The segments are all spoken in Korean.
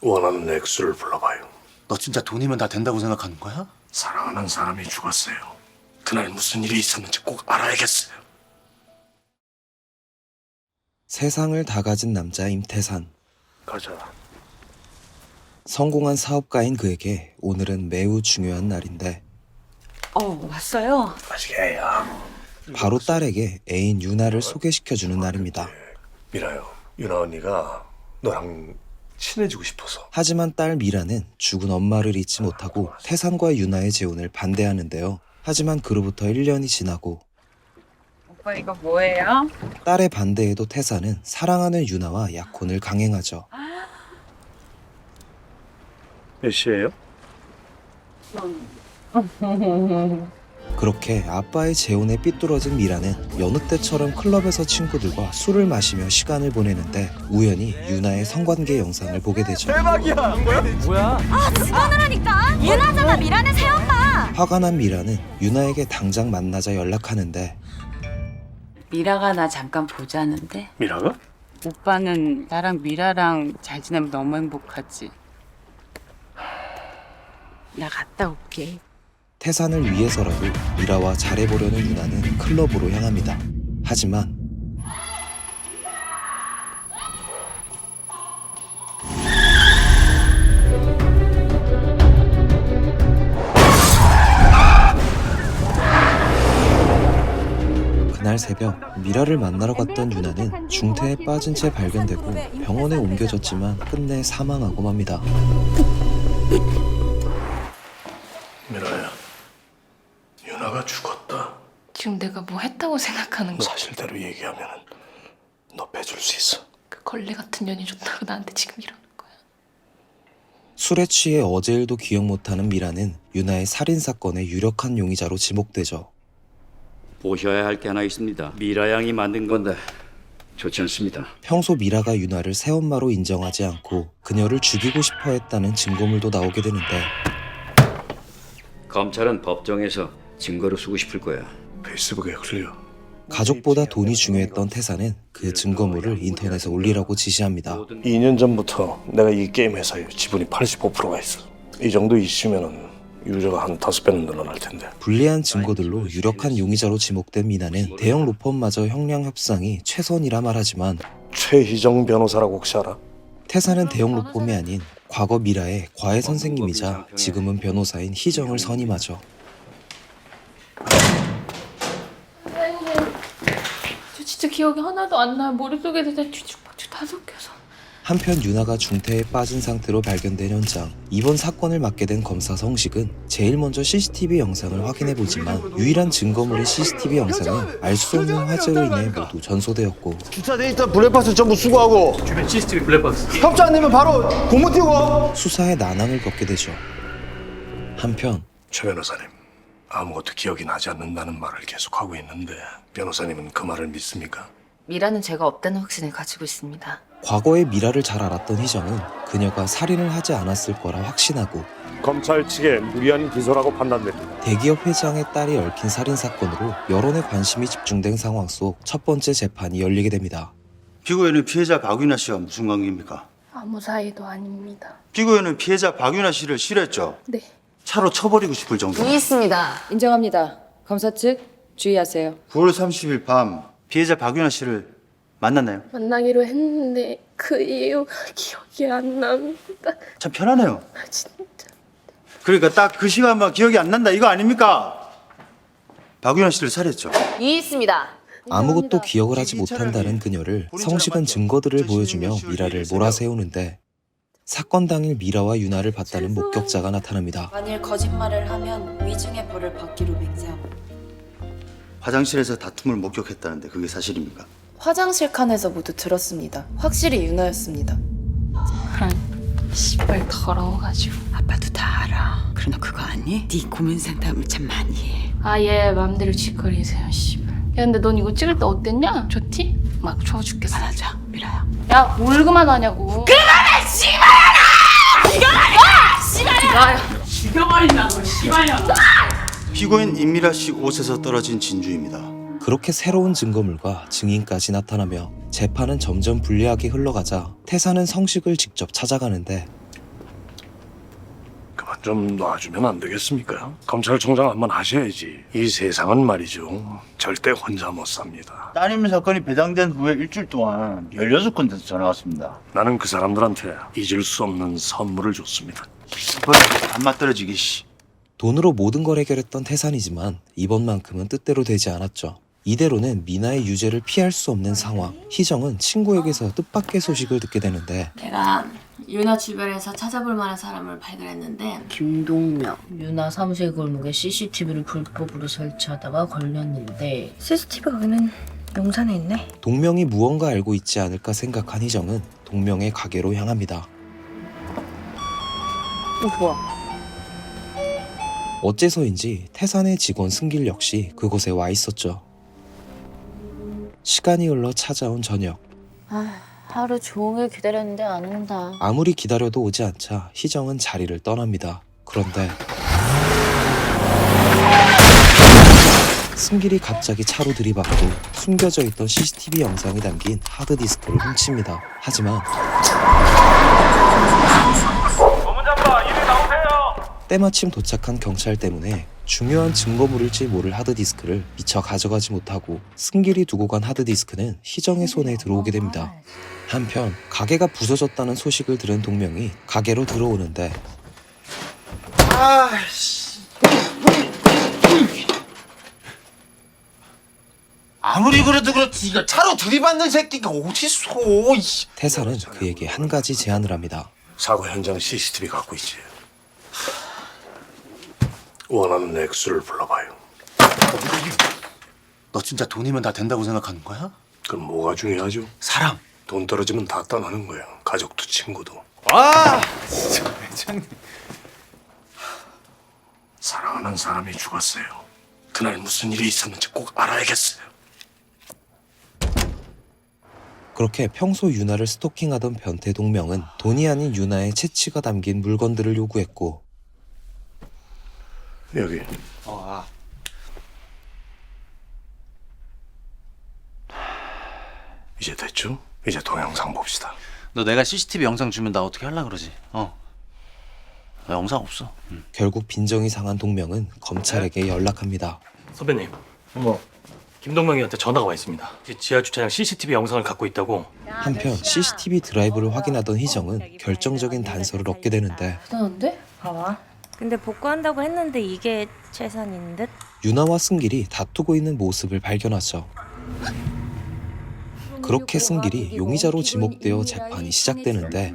원하는 액수를 불러봐요. 너 진짜 돈이면 다 된다고 생각하는 거야? 사랑하는 사람이 죽었어요. 그날 무슨 일이 있었는지 꼭 알아야겠어요. 세상을 다 가진 남자 임태산. 가자. 성공한 사업가인 그에게 오늘은 매우 중요한 날인데 어, 왔어요? 맛있게 해야. 바로 딸에게 애인 유나를 소개시켜주는 날입니다. 미라요. 유나 언니가 너랑 친해지고 싶어서. 하지만 딸 미라는 죽은 엄마를 잊지 못하고 태산과 유나의 재혼을 반대하는데요. 하지만 그로부터 1년이 지나고 오빠 이거 뭐예요? 딸의 반대에도 태산은 사랑하는 유나와 약혼을 강행하죠. 몇 시에요? 그렇게 아빠의 재혼에 삐뚤어진 미라는 여느 때처럼 클럽에서 친구들과 술을 마시며 시간을 보내는데 우연히 유나의 성관계 영상을 보게 되죠. 그러니까 유나잖아 미라는 새엄마 화가 난 미라는 유나에게 당장 만나자 연락하는데 미라가 나 잠깐 보자는데 미라가? 오빠는 나랑 미라랑 잘 지내면 너무 행복하지. 나 갔다 올게. 태산을 위해서라도 미라와 잘해보려는 유나는 클럽으로 향합니다. 하지만 그날 새벽 미라를 만나러 갔던 유나는 중태에 빠진 채 발견되고 병원에 옮겨졌지만 끝내 사망하고 맙니다. 미라야. 유나가 죽었다. 지금 내가 뭐 했다고 생각하는 거야? 사실대로 얘기하면 너 빼줄 수 있어. 그 걸레 같은 년이 좋다고 나한테 지금 이러는 거야. 술에 취해 어제 일도 기억 못하는 미라는 유나의 살인 사건의 유력한 용의자로 지목되죠. 보셔야 할 게 하나 있습니다. 미라 양이 만든 건데 좋지 않습니다. 평소 미라가 유나를 새엄마로 인정하지 않고 그녀를 죽이고 싶어 했다는 증거물도 나오게 되는데 검찰은 법정에서 증거로 쓰고 싶을 거야. 페이스북에 흘려. 가족보다 돈이 중요했던 태사는 그 증거물을 인터넷에 올리라고 지시합니다. 2년 전부터 내가 이 게임 회사에 지분이 85%가 있어. 이 정도 이슈면은 유저가 한 다섯 배는 늘어날 텐데. 불리한 증거들로 유력한 용의자로 지목된 미나는 대형 로펌마저 형량 협상이 최선이라 말하지만 최희정 변호사라고 혹시 알아? 태사는 대형 로펌이 아닌 과거 미라의 과외 선생님이자 지금은 변호사인 희정을 선임하죠. 저 진짜 기억이 하나도 안 나요. 머릿속에 그냥 뒤죽박죽 다 섞여서. 한편 유나가 중태에 빠진 상태로 발견된 현장. 이번 사건을 맡게 된 검사 성식은 제일 먼저 CCTV 영상을 확인해 보지만 유일한 증거물의 CCTV 영상은 알 수 없는 화재로 인해 모두 전소되었고 주차 데이터 블랙박스 전부 수거하고 주변 CCTV 블랙박스 협조 안 되면 바로 고무 띄우고 수사에 난항을 겪게 되죠. 한편 최 변호사님 아무것도 기억이 나지 않는다는 말을 계속하고 있는데 변호사님은 그 말을 믿습니까? 미라는 죄가 없다는 확신을 가지고 있습니다. 과거의 미라를 잘 알았던 희정은 그녀가 살인을 하지 않았을 거라 확신하고 검찰 측의 무리한 기소라고 판단됩니다. 대기업 회장의 딸이 얽힌 살인 사건으로 여론의 관심이 집중된 상황 속 첫 번째 재판이 열리게 됩니다. 피고인은 피해자 박윤아 씨와 무슨 관계입니까? 아무 사이도 아닙니다. 피고인은 피해자 박윤아 씨를 싫어했죠. 네. 차로 쳐버리고 싶을 정도. 있습니다. 인정합니다. 검사 측 주의하세요. 9월 30일 밤 피해자 박윤아 씨를 만났나요? 만나기로 했는데 그 이유가 기억이 안 납니다. 참 편하네요. 아, 진짜. 그러니까 딱 그 시간만 기억이 안 난다 이거 아닙니까? 박윤아 씨를 살했죠. 이 있습니다. 아무것도 기억을 하지 못한다는 그녀를 성식은 증거들을 보여주며 미라를 몰아세우는데 사건 당일 미라와 유나를 봤다는 목격자가 나타납니다. 만일 거짓말을 하면 위증의 벌을 받기로 맹세하고 화장실에서 다툼을 목격했다는데 그게 사실입니까? 화장실 칸에서 모두 들었습니다. 확실히 유나였습니다. 씨발 더러워가지고. 아빠도 다 알아. 그러나 그거 아니? 네 고민 상담을 참 많이 해. 아예 마음대로 짓거리세요, 씨발. 야 근데 넌 이거 찍을 때 어땠냐? 좋지? 막 좋아 죽겠어. 말하자, 미라야. 야, 뭘 그만하냐고. 피고인 임미라 씨 옷에서 떨어진 진주입니다. 그렇게 새로운 증거물과 증인까지 나타나며 재판은 점점 불리하게 흘러가자 태사는 성식을 직접 찾아가는데 좀 놔주면 안 되겠습니까? 검찰총장 한번 하셔야지. 이 세상은 말이죠. 절대 혼자 못 sab니다. 따님 사건이 배당된 후에 일주일 동안 16군데서 전화 왔습니다. 나는 그 사람들한테 잊을 수 없는 선물을 줬습니다. 안 맞떨어지기 씨. 돈으로 모든 걸 해결했던 태산이지만 이번만큼은 뜻대로 되지 않았죠. 이대로는 미나의 유죄를 피할 수 없는 상황. 희정은 친구에게서 뜻밖의 소식을 듣게 되는데 내가 유나 주변에서 찾아볼 만한 사람을 발견했는데 김동명 유나 사무실 골목에 CCTV를 불법으로 설치하다가 걸렸는데 CCTV 가게는 용산에 있네 동명이 무언가 알고 있지 않을까 생각한 희정은 동명의 가게로 향합니다. 이거 뭐야? 어째서인지 태산의 직원 승길 역시 그곳에 와 있었죠. 시간이 흘러 찾아온 저녁. 아 하루 종일 기다렸는데 안 온다 아무리 기다려도 오지 않자 희정은 자리를 떠납니다. 그런데 승길이 갑자기 차로 들이받고 숨겨져 있던 CCTV 영상이 담긴 하드디스크를 훔칩니다. 하지만 때마침 도착한 경찰 때문에 중요한 증거물일지 모를 하드디스크를 미처 가져가지 못하고 승길이 두고 간 하드디스크는 희정의 손에 들어오게 됩니다. 한편 가게가 부서졌다는 소식을 들은 동명이 가게로 들어오는데 아무리 그래도 그렇지 이거 차로 들이받는 새끼가 어딨어. 태산은 그에게 한 가지 제안을 합니다. 사고 현장 CCTV 갖고 있지. 원하는 액수를 불러봐요. 너 진짜 돈이면 다 된다고 생각하는 거야? 그럼 뭐가 중요하죠? 사람 돈 떨어지면 다 떠나는 거야. 가족도 친구도. 아 진짜 회장님 사랑하는 사람이 죽었어요. 그날 무슨 일이 있었는지 꼭 알아야겠어요. 그렇게 평소 유나를 스토킹하던 변태 동명은 돈이 아닌 유나의 채취가 담긴 물건들을 요구했고 여기 어, 아. 이제 됐죠? 이제 동영상 봅시다. 너 내가 CCTV 영상 주면 나 어떻게 하려 그러지? 어. 나 영상 없어. 결국 빈정이 상한 동명은 검찰에게 연락합니다. 선배님. 뭐? 김동명이한테 전화가 와 있습니다. 그 지하 주차장 CCTV 영상을 갖고 있다고. 한편 CCTV 드라이브를 확인하던 희정은 결정적인 단서를 얻게 되는데 대단한데? 봐봐 근데 복구한다고 했는데 이게 최선인 듯? 유나와 승길이 다투고 있는 모습을 발견하죠. 그렇게 승길이 용의자로 지목되어 재판이 시작되는데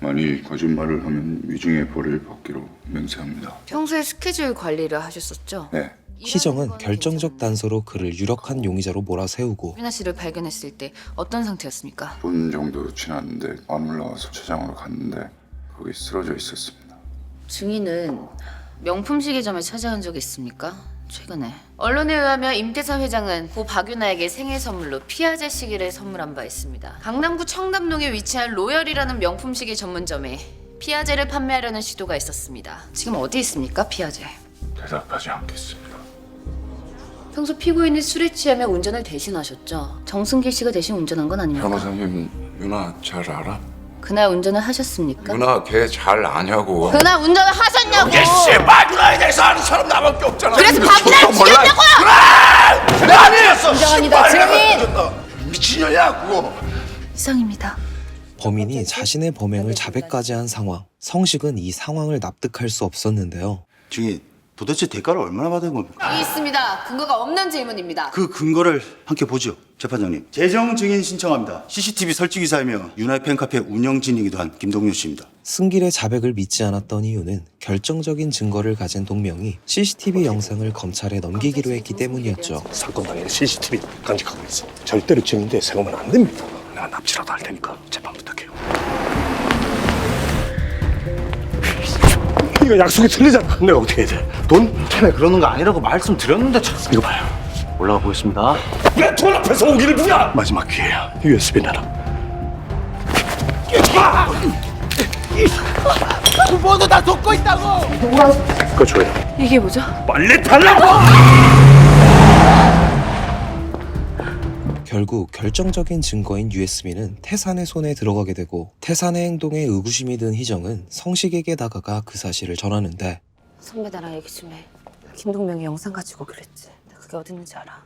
만일 거짓말을 하면 위중의 벌을 받기로 맹세합니다. 평소에 스케줄 관리를 하셨었죠? 네. 희정은 결정적 단서로 그를 유력한 용의자로 몰아세우고 유나 씨를 발견했을 때 어떤 상태였습니까? 분 정도 지났는데 안 올라와서 주차장으로 갔는데 거기 쓰러져 있었습니다. 증인은 명품 시계점에 찾아온 적이 있습니까? 최근에 언론에 의하면 임태선 회장은 고 박유나에게 생일 선물로 피아제 시계를 선물한 바 있습니다. 강남구 청담동에 위치한 로열이라는 명품 시계 전문점에 피아제를 판매하려는 시도가 있었습니다. 지금 어디 있습니까, 피아제? 대답하지 않겠습니다. 평소 피고인이 술에 취하며 운전을 대신하셨죠? 정승길 씨가 대신 운전한 건 아닙니까? 변호사님 유나 잘 알아? 그날 운전을 하셨습니까? 유나 걔 잘 아냐고. 그날 운전을 하셨냐고! 씨발 유나에 대해서 아는 사람 나밖에 없잖아. 그래서 박유나를 죽였다고요! 내가 아니었어. 인정합니다, 증인! 미친년이야 그거. 이상입니다. 범인이 자신의 범행을 자백까지 한 상황. 성식은 이 상황을 납득할 수 없었는데요. 증인, 도대체 대가를 얼마나 받은 겁니까? 이 있습니다. 근거가 없는 질문입니다. 그 근거를 함께 보죠, 재판장님. 재정 증인 신청합니다. CCTV 설치 기사이며 유나의 팬카페 운영진이기도 한 김동률 씨입니다. 승길의 자백을 믿지 않았던 이유는 결정적인 증거를 가진 동명이 CCTV 영상을 검찰에 넘기기로 했기 때문이었죠. 사건 당일 CCTV 간직하고 있어. 절대로 증인대 세우면 안 됩니다. 내가 납치라도 할 테니까 재판 부탁해요. 이거 약속이 틀리잖아. 내가 어떻게 해야 돼? 돈? 처음에 그러는 거 아니라고 말씀드렸는데 참. 이거 봐요. 올라가 보겠습니다. 왜 돈 앞에서 오기를 부려? 마지막 기회야. USB 내놔. 모두 다 돕고 있다고. 그거 줘요. 이게 뭐죠? 빨리 달라고! 결국 결정적인 증거인 USB는 태산의 손에 들어가게 되고 태산의 행동에 의구심이 든 희정은 성식에게 다가가 그 사실을 전하는데 선배 나랑 얘기 좀 해. 김동명이 영상 가지고 그랬지. 나 그게 어디 있는지 알아.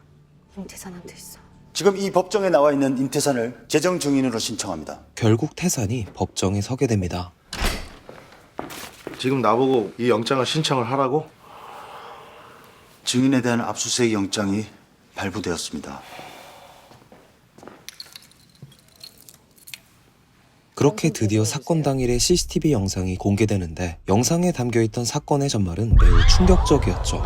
임태산한테 있어. 지금 이 법정에 나와 있는 임태산을 재정 증인으로 신청합니다. 결국 태산이 법정에 서게 됩니다. 지금 나보고 이 영장을 신청을 하라고? 증인에 대한 압수수색 영장이 발부되었습니다. 그렇게 드디어 사건 당일의 CCTV 영상이 공개되는데 영상에 담겨있던 사건의 전말은 매우 충격적이었죠.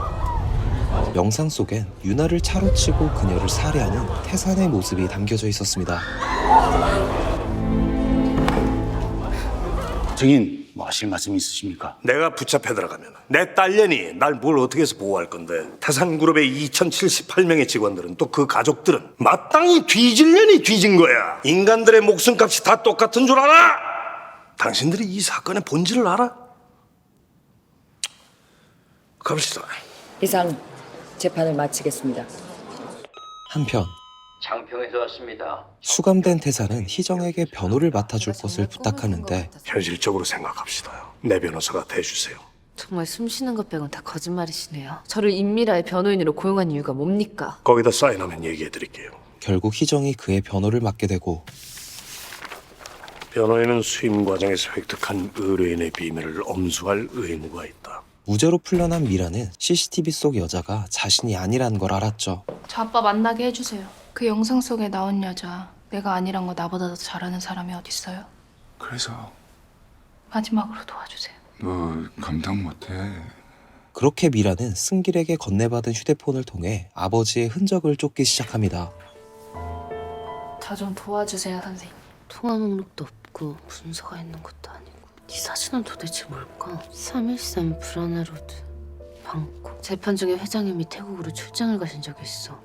영상 속엔 유나를 차로 치고 그녀를 살해하는 태산의 모습이 담겨져 있었습니다. 증인 뭐 하실 말씀 있으십니까? 내가 붙잡혀 들어가면 내 딸년이 날 뭘 어떻게 해서 보호할 건데 태산그룹의 2078명의 직원들은 또 그 가족들은 마땅히 뒤질년이 뒤진 거야 인간들의 목숨값이 다 똑같은 줄 알아? 당신들이 이 사건의 본질을 알아? 갑시다 이상 재판을 마치겠습니다. 한편 장평에서 왔습니다. 수감된 태산은 희정에게 변호를 맡아줄 것을 부탁하는데 현실적으로 생각합시다 내 변호사가 돼주세요 정말 숨 쉬는 것 빼곤 다 거짓말이시네요. 저를 임미라의 변호인으로 고용한 이유가 뭡니까? 거기다 사인하면 얘기해 드릴게요 결국 희정이 그의 변호를 맡게 되고 변호인은 수임 과정에서 획득한 의뢰인의 비밀을 엄수할 의무가 있다 무죄로 풀려난 미라는 CCTV 속 여자가 자신이 아니란 걸 알았죠. 저 아빠 만나게 해주세요. 그 영상 속에 나온 여자 내가 아니란 거 나보다 더 잘하는 사람이 어딨어요? 그래서 마지막으로 도와주세요. 너 감당 못해. 그렇게 미라는 승길에게 건네받은 휴대폰을 통해 아버지의 흔적을 쫓기 시작합니다. 저 좀 도와주세요 선생님. 통화 목록도 없고 문서가 있는 것도 아니고 네 사진은 도대체 뭘까? 313 브라나 로드 방콕 재판 중에 회장님이 태국으로 출장을 가신 적이 있어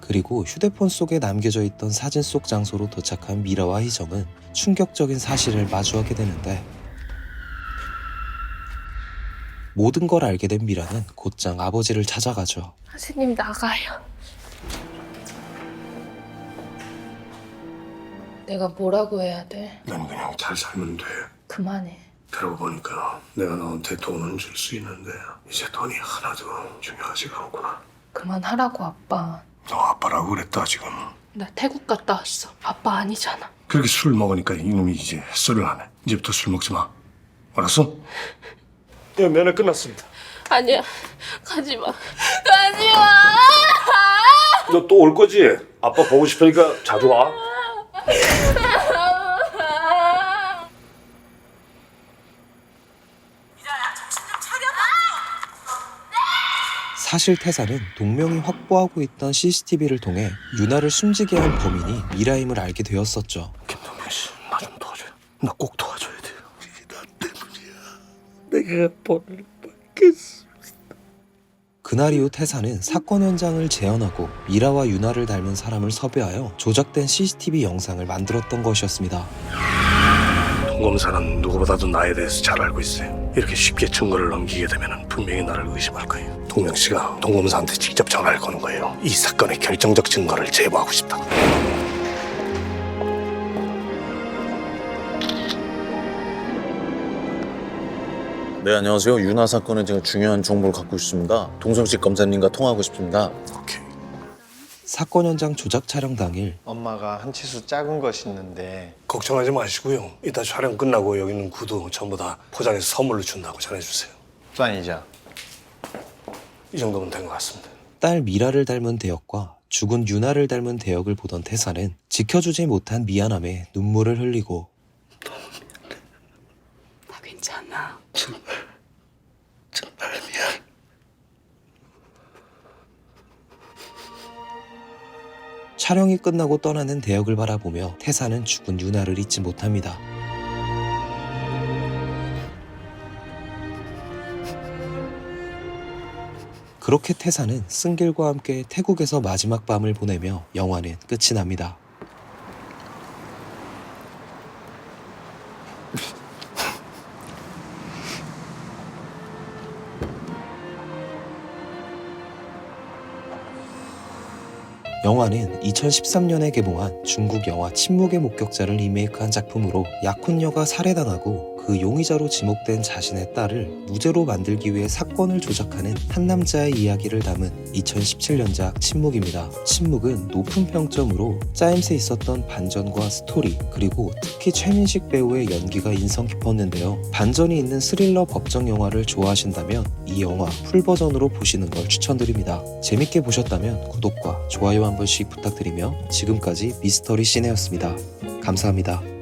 그리고 휴대폰 속에 남겨져 있던 사진 속 장소로 도착한 미라와 희정은 충격적인 사실을 마주하게 되는데 모든 걸 알게 된 미라는 곧장 아버지를 찾아가죠. 선생님 나가요. 내가 뭐라고 해야 돼? 난 그냥 잘 살면 돼 그만해. 그러고 보니까 내가 너한테 돈은 줄 수 있는데 이제 돈이 하나도 중요하지가 않구나. 그만하라고 아빠. 너 아빠라고 그랬다 지금. 나 태국 갔다 왔어. 아빠 아니잖아. 그렇게 술 먹으니까 이놈이 이제 썰을 하네. 이제부터 술 먹지 마. 알았어? 예, 면회 끝났습니다. 아니야. 가지 마. 가지 마. 너 또 올 거지? 아빠 보고 싶으니까 자주 와. 사실 태사는 동명이 확보하고 있던 CCTV를 통해 유나를 숨지게 한 범인이 미라임을 알게 되었었죠. 김동현 씨, 나 좀 도와줘요. 나 꼭 도와줘야 돼요. 이게 나 때문이야. 내가 벌을 받겠어. 그날 이후 태사는 사건 현장을 재현하고 미라와 유나를 닮은 사람을 섭외하여 조작된 CCTV 영상을 만들었던 것이었습니다. 동검사는 누구보다도 나에 대해서 잘 알고 있어요. 이렇게 쉽게 증거를 넘기게 되면 분명히 나를 의심할 거예요. 동명 씨가 동검사한테 직접 전화를 거는 거예요. 이 사건의 결정적 증거를 제보하고 싶다고. 네 안녕하세요 윤아 사건에 제가 중요한 정보를 갖고 있습니다 동성식 검사님과 통화하고 싶습니다 오케이. 사건 현장 조작 촬영 당일 엄마가 한 치수 작은 것이 있는데 걱정하지 마시고요. 이따 촬영 끝나고 여기 있는 구두 전부 다 포장해서 선물로 준다고 전해주세요. 쏴이자 이 정도면 된 것 같습니다. 딸 미라를 닮은 대역과 죽은 유나를 닮은 대역을 보던 태사는 지켜주지 못한 미안함에 눈물을 흘리고 촬영이 끝나고 떠나는 대역을 바라보며 태사는 죽은 유나를 잊지 못합니다. 그렇게 태사는 승길과 함께 태국에서 마지막 밤을 보내며 영화는 끝이 납니다. 영화는 2013년에 개봉한 중국 영화 침묵의 목격자를 리메이크한 작품으로 약혼녀가 살해당하고 그 용의자로 지목된 자신의 딸을 무죄로 만들기 위해 사건을 조작하는 한 남자의 이야기를 담은 2017년작 침묵입니다. 침묵은 높은 평점으로 짜임새 있었던 반전과 스토리 그리고 특히 최민식 배우의 연기가 인상 깊었는데요. 반전이 있는 스릴러 법정 영화를 좋아하신다면 이 영화 풀 버전으로 보시는 걸 추천드립니다. 재밌게 보셨다면 구독과 좋아요 한 번씩 부탁드리며 지금까지 미스터리 시네였습니다. 감사합니다.